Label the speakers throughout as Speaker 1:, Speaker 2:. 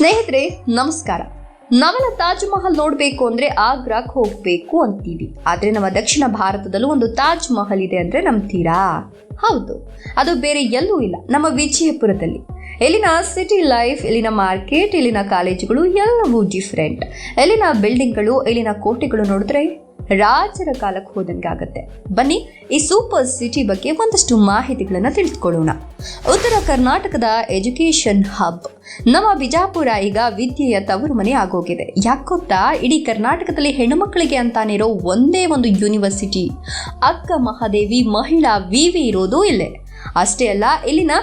Speaker 1: ಸ್ನೇಹಿತರೆ, ನಮಸ್ಕಾರ. ನಾವೆಲ್ಲ ತಾಜ್ ಮಹಲ್ ನೋಡಬೇಕು ಅಂದ್ರೆ ಆಗ್ರಾಕ್ ಹೋಗ್ಬೇಕು ಅಂತೀವಿ. ಆದ್ರೆ ನಮ್ಮ ದಕ್ಷಿಣ ಭಾರತದಲ್ಲೂ ಒಂದು ತಾಜ್ ಮಹಲ್ ಇದೆ ಅಂದ್ರೆ ನಂಬ್ತೀರಾ? ಹೌದು. ಅದು ಬೇರೆ ಎಲ್ಲೂ ಇಲ್ಲ, ನಮ್ಮ ವಿಜಯಪುರದಲ್ಲಿ. ಇಲ್ಲಿನ ಸಿಟಿ ಲೈಫ್ ಇಲ್ಲಿನ ಮಾರ್ಕೆಟ್ ಇಲ್ಲಿನ ಕಾಲೇಜುಗಳು ಎಲ್ಲವೂ ಡಿಫ್ರೆಂಟ್ ಇಲ್ಲಿನ ಬಿಲ್ಡಿಂಗ್ಗಳು ಇಲ್ಲಿನ ಕೋಟೆಗಳು ನೋಡಿದ್ರೆ ರಾಜರ ಕಾಲಕ್ಕೆ ಹೋದಂಗೆ ಆಗುತ್ತೆ ಬನ್ನಿ, ಈ ಸೂಪರ್ ಸಿಟಿ ಬಗ್ಗೆ ಒಂದಷ್ಟು ಮಾಹಿತಿಗಳನ್ನು ತಿಳಿದುಕೊಳ್ಳೋಣ. ಉತ್ತರ ಕರ್ನಾಟಕದ ಎಜುಕೇಷನ್ ಹಬ್. ನಮ್ಮ ಬಿಜಾಪುರ ಈಗ ವಿದ್ಯೆಯ ತವರು ಮನೆ ಆಗೋಗಿದೆ. ಯಾಕೊತ್ತಾ ಇಡೀ ಕರ್ನಾಟಕದಲ್ಲಿ ಹೆಣ್ಣುಮಕ್ಕಳಿಗೆ ಅಂತಾನೆ ಇರೋ ಒಂದೇ ಒಂದು ಯೂನಿವರ್ಸಿಟಿ. ಅಕ್ಕ ಮಹಾದೇವಿ ಮಹಿಳಾ ವಿವಿ ಇರೋದು ಇಲ್ಲೇ. ಅಷ್ಟೇ ಅಲ್ಲ, ಇಲ್ಲಿನ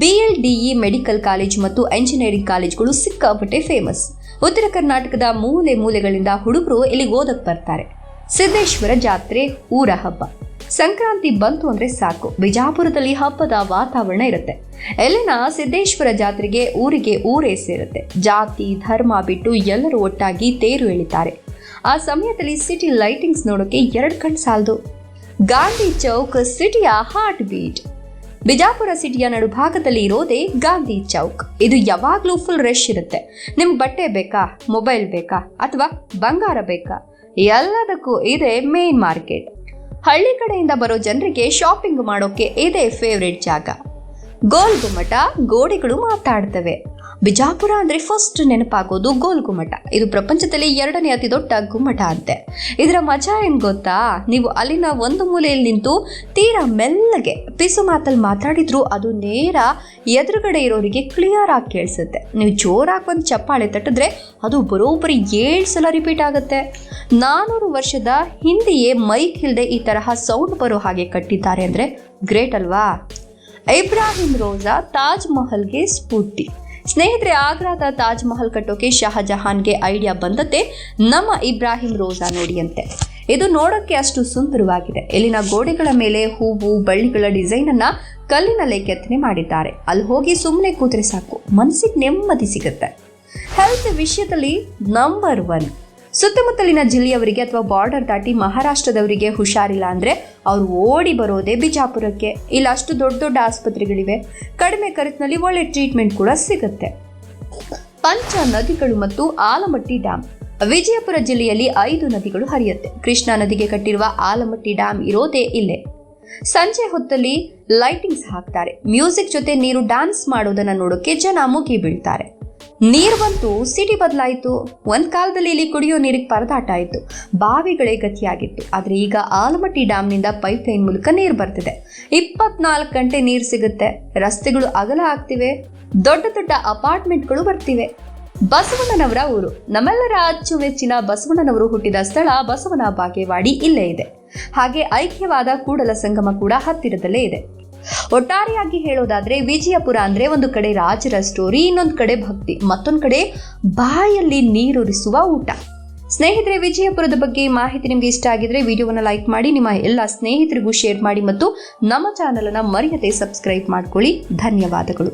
Speaker 1: B L D E medical college ಮತ್ತು ಎಂಜಿನಿಯರಿಂಗ್ ಕಾಲೇಜ್ಗಳು ಸಿಕ್ಕಾಪಟ್ಟೆ ಫೇಮಸ್ ಉತ್ತರ ಕರ್ನಾಟಕದ ಮೂಲೆ ಮೂಲೆಗಳಿಂದ ಹುಡುಗರು ಇಲ್ಲಿಗೆ ಓದಕ್ ಬರ್ತಾರೆ. ಸಿದ್ದೇಶ್ವರ ಜಾತ್ರೆ, ಊರ ಹಬ್ಬ. ಸಂಕ್ರಾಂತಿ ಬಂತು ಅಂದ್ರೆ ಸಾಕು. ಬಿಜಾಪುರದಲ್ಲಿ ಹಬ್ಬದ ವಾತಾವರಣ ಇರುತ್ತೆ. ಎಲ್ಲಿನ ಸಿದ್ದೇಶ್ವರ ಜಾತ್ರೆಗೆ ಊರಿಗೆ ಊರೇ ಸೇರುತ್ತೆ. ಜಾತಿ, ಧರ್ಮ ಬಿಟ್ಟು ಎಲ್ಲರೂ ಒಟ್ಟಾಗಿ ತೇರು ಎಳಿತಾರೆ. ಆ ಸಮಯದಲ್ಲಿ ಸಿಟಿ ಲೈಟಿಂಗ್ಸ್ ನೋಡೋಕೆ ಎರಡು ಕಣ್ ಸಾಲದು. ಗಾಂಧಿ ಚೌಕ್ ಸಿಟಿಯ ಹಾರ್ಟ್ ಬೀಟ್ ಬಿಜಾಪುರ ಸಿಟಿಯ ನಡುಭಾಗದಲ್ಲಿ ಇರೋದೇ ಗಾಂಧಿ ಚೌಕ್. ಇದು ಯಾವಾಗಲೂ ಫುಲ್ ರಶ್ ಇರುತ್ತೆ. ನಿಮ್ಗೆ ಬಟ್ಟೆ ಬೇಕಾ? ಮೊಬೈಲ್ ಬೇಕಾ? ಅಥವಾ ಬಂಗಾರ ಬೇಕಾ? ಎಲ್ಲದಕ್ಕೂ ಇದೆ ಮೇನ್ ಮಾರ್ಕೆಟ್ ಹಳ್ಳಿ ಕಡೆಯಿಂದ ಬರೋ ಜನರಿಗೆ ಶಾಪಿಂಗ್ ಮಾಡೋಕೆ ಇದೇ ಫೇವ್ರೆಟ್ ಜಾಗ. ಗೋಲ್ ಗುಮ್ಮಟ, ಗೋಡೆಗಳು ಮಾತಾಡ್ತವೆ. ಬಿಜಾಪುರ ಅಂದ್ರೆ ಫಸ್ಟ್ ನೆನಪಾಗೋದು ಗೋಲ್ ಗುಮ್ಮಟ. ಇದು ಪ್ರಪಂಚದಲ್ಲಿ ಎರಡನೇ ಅತಿ ದೊಡ್ಡ ಗುಮ್ಮಟ ಅಂತೆ. ಇದರ ಮಜಾ ಏನ್ ಗೊತ್ತಾ? ನೀವು ಅಲ್ಲಿನ ಒಂದು ಮೂಲೆಯಲ್ಲಿ ನಿಂತು ತೀರಾ ಮೆಲ್ಲಗೆ ಪಿಸು ಮಾತಲ್ಲಿ ಮಾತಾಡಿದ್ರು ಅದು ನೇರ ಎದುರುಗಡೆ ಇರೋರಿಗೆ ಕ್ಲಿಯರ್ ಆಗಿ ಕೇಳಿಸುತ್ತೆ. ನೀವು ಜೋರಾಗಿ ಒಂದು ಚಪ್ಪಾಳೆ ತಟ್ಟಿದ್ರೆ ಅದು ಬರೋಬ್ಬರಿ ಏಳು ಸಲ ರಿಪೀಟ್ ಆಗುತ್ತೆ. ನಾನೂರು ವರ್ಷದ ಹಿಂದೆಯೇ ಮೈಕ್ ಇಲ್ಲದೆ ಈ ತರಹ ಸೌಂಡ್ ಬರೋ ಹಾಗೆ ಕಟ್ಟಿದ್ದಾರೆ ಅಂದ್ರೆ ಗ್ರೇಟ್ ಅಲ್ವಾ? ಇಬ್ರಾಹಿಂ ರೋಜಾ ತಾಜ್ ಮಹಲ್ಗೆ ಸ್ಫೂರ್ತಿ. ಸ್ನೇಹಿತರೆ, ಆಗ್ರಾದ ತಾಜ್ ಮಹಲ್ ಕಟ್ಟೋಕೆ ಶಹಜಹಾನ್ಗೆ ಐಡಿಯಾ ಬಂದದ್ದೇ ನಮ್ಮ ಇಬ್ರಾಹಿಂ ರೋಜಾ ನೋಡಿಯಂತೆ. ಇದು ನೋಡೋಕ್ಕೆ ಅಷ್ಟು ಸುಂದರವಾಗಿದೆ. ಇಲ್ಲಿನ ಗೋಡೆಗಳ ಮೇಲೆ ಹೂವು, ಬಳ್ಳಿಗಳ ಡಿಸೈನ್ ಅನ್ನ ಕಲ್ಲಿನಲ್ಲೇ ಕೆತ್ತನೆ ಮಾಡಿದ್ದಾರೆ. ಅಲ್ಲಿ ಹೋಗಿ ಸುಮ್ಮನೆ ಕೂತ್ರೆ ಸಾಕು. ಮನಸ್ಸಿಗೆ ನೆಮ್ಮದಿ ಸಿಗುತ್ತೆ. ಹೆಲ್ತ್ ವಿಷಯದಲ್ಲಿ ನಂಬರ್ ಒನ್ ಸುತ್ತಮುತ್ತಲಿನ ಜಿಲ್ಲೆಯವರಿಗೆ ಅಥವಾ ಬಾರ್ಡರ್ ದಾಟಿ ಮಹಾರಾಷ್ಟ್ರದವರಿಗೆ ಹುಷಾರಿಲ್ಲ ಅಂದ್ರೆ ಅವ್ರು ಓಡಿ ಬರೋದೇ ಬಿಜಾಪುರಕ್ಕೆ. ಇಲ್ಲಿ, ಅಷ್ಟು ದೊಡ್ಡ ದೊಡ್ಡ ಆಸ್ಪತ್ರೆಗಳಿವೆ. ಕಡಿಮೆ ಖರ್ಚಿನಲ್ಲಿ ಒಳ್ಳೆ ಟ್ರೀಟ್ಮೆಂಟ್ ಕೂಡ ಸಿಗುತ್ತೆ. ಪಂಚ ನದಿಗಳು ಮತ್ತು ಆಲಮಟ್ಟಿ ಡ್ಯಾಮ್ ವಿಜಯಪುರ ಜಿಲ್ಲೆಯಲ್ಲಿ ಐದು ನದಿಗಳು ಹರಿಯುತ್ತೆ. ಕೃಷ್ಣಾ ನದಿಗೆ ಕಟ್ಟಿರುವ ಆಲಮಟ್ಟಿ ಡ್ಯಾಮ್ ಇರೋದೇ ಇಲ್ಲೇ. ಸಂಜೆ ಹೊತ್ತಲ್ಲಿ ಲೈಟಿಂಗ್ಸ್ ಹಾಕ್ತಾರೆ. ಮ್ಯೂಸಿಕ್ ಜೊತೆ ನೀರು ಡ್ಯಾನ್ಸ್ ಮಾಡೋದನ್ನ ನೋಡೋಕೆ ಜನ ಮುಗಿ ಬೀಳ್ತಾರೆ ನೀರು ಬಂತು ಸಿಟಿ ಬದಲಾಯಿತು. ಒಂದ್ ಕಾಲದಲ್ಲಿ ಇಲ್ಲಿ ಕುಡಿಯೋ ನೀರಿಗೆ ಪರದಾಟ ಆಯಿತು. ಬಾವಿಗಳೇ ಗತಿಯಾಗಿತ್ತು. ಆದ್ರೆ ಈಗ ಆಲಮಟ್ಟಿ ಡ್ಯಾಮ್ನಿಂದ ಪೈಪ್ ಲೈನ್ ಮೂಲಕ ನೀರು ಬರ್ತಿದೆ. ಇಪ್ಪತ್ನಾಲ್ಕು ಗಂಟೆ ನೀರು ಸಿಗುತ್ತೆ. ರಸ್ತೆಗಳು ಅಗಲ ಆಗ್ತಿವೆ. ದೊಡ್ಡ ದೊಡ್ಡ ಅಪಾರ್ಟ್ಮೆಂಟ್ಗಳು ಬರ್ತಿವೆ. ಬಸವಣ್ಣನವರ ಊರು. ನಮ್ಮೆಲ್ಲರ ಅಚ್ಚುಮೆಚ್ಚಿನ ಬಸವಣ್ಣನವರು ಹುಟ್ಟಿದ ಸ್ಥಳ ಬಸವನ ಬಾಗೇವಾಡಿ ಇಲ್ಲೇ ಇದೆ. ಹಾಗೆ ಐಕ್ಯವಾದ ಕೂಡಲ ಸಂಗಮ ಕೂಡ ಹತ್ತಿರದಲ್ಲೇ ಇದೆ. ಒಟ್ಟಾರೆಯಾಗಿ ಹೇಳೋದಾದ್ರೆ ವಿಜಯಪುರ ಅಂದ್ರೆ ಒಂದು ಕಡೆ ರಾಜರ ಸ್ಟೋರಿ ಇನ್ನೊಂದು ಕಡೆ ಭಕ್ತಿ, ಮತ್ತೊಂದು ಕಡೆ ಬಾಯಲ್ಲಿ ನೀರುರಿಸುವ ಊಟ. ಸ್ನೇಹಿತರೆ, ವಿಜಯಪುರದ ಬಗ್ಗೆ ಮಾಹಿತಿ ನಿಮಗೆ ಇಷ್ಟ ಆಗಿದ್ರೆ ವಿಡಿಯೋವನ್ನು ಲೈಕ್ ಮಾಡಿ, ನಿಮ್ಮ ಎಲ್ಲ ಸ್ನೇಹಿತರಿಗೂ ಶೇರ್ ಮಾಡಿ ಮತ್ತು ನಮ್ಮ ಚಾನಲನ್ನು ಮರೆಯದೆ ಸಬ್ಸ್ಕ್ರೈಬ್ ಮಾಡ್ಕೊಳ್ಳಿ. ಧನ್ಯವಾದಗಳು.